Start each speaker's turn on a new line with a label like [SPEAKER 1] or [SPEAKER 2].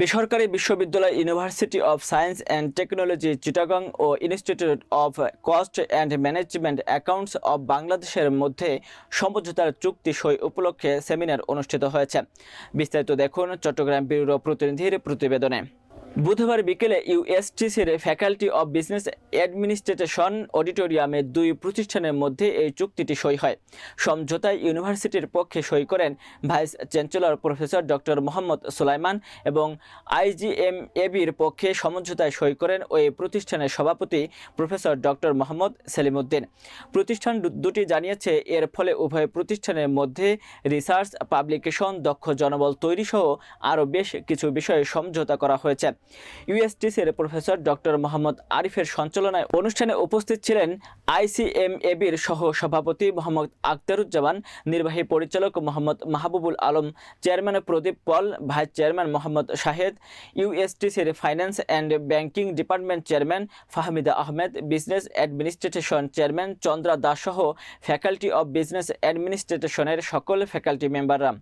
[SPEAKER 1] বেসরকারি বিশ্ববিদ্যালয় university of science and technology Chittagong O institute of cost and management accounts of বাংলাদেশের মধ্যে সমঝোতার চুক্তি সই উপলক্ষে সেমিনার অনুষ্ঠিত হয়েছে। বিস্তারিত দেখুন চট্টগ্রাম ব্যুরো প্রতিনিধির প্রতিবেদনে। বুধবার বিকেলে ইউএসটিসির ফ্যাকাল্টি অব বিজনেস অ্যাডমিনিস্ট্রেশন অডিটোরিয়ামে দুই প্রতিষ্ঠানের মধ্যে এই চুক্তিটি সই হয়। সমঝোতায় ইউনিভার্সিটির পক্ষে সই করেন vice chancellor professor doctor Mohammad Sulaiman এবং আইজিএম এবির পক্ষে সমঝোতায় সই করেন ওই প্রতিষ্ঠানের সভাপতি প্রফেসর ডক্টর মোহাম্মদ সেলিমউদ্দিন। প্রতিষ্ঠান দুটি জানিয়েছে, এর ফলে উভয় প্রতিষ্ঠানের মধ্যে রিসার্চ, পাবলিকেশন, দক্ষ জনবল তৈরি সহ আরও বেশ কিছু বিষয়ে সমঝোতা করা হয়েছে। ইউএসটিসির প্রফেসর ডক্টর মোহাম্মদ আরিফের সঞ্চালনায় অনুষ্ঠানে উপস্থিত ছিলেন আইসিএমএবির সহ সভাপতি মোহাম্মদ আখতারুজ্জামান, নির্বাহী পরিচালক Mohammad Mahbubul Alam, chairman Pradip Pal, vice chairman Mohammad Shahed ইউএসটিসির finance and banking department chairman Fahmida Ahmed, business administration chairman Chandra Das সহ ফ্যাকাল্টি অব বিজনেস অ্যাডমিনিস্ট্রেশনের সকল ফ্যাকাল্টি মেম্বাররা।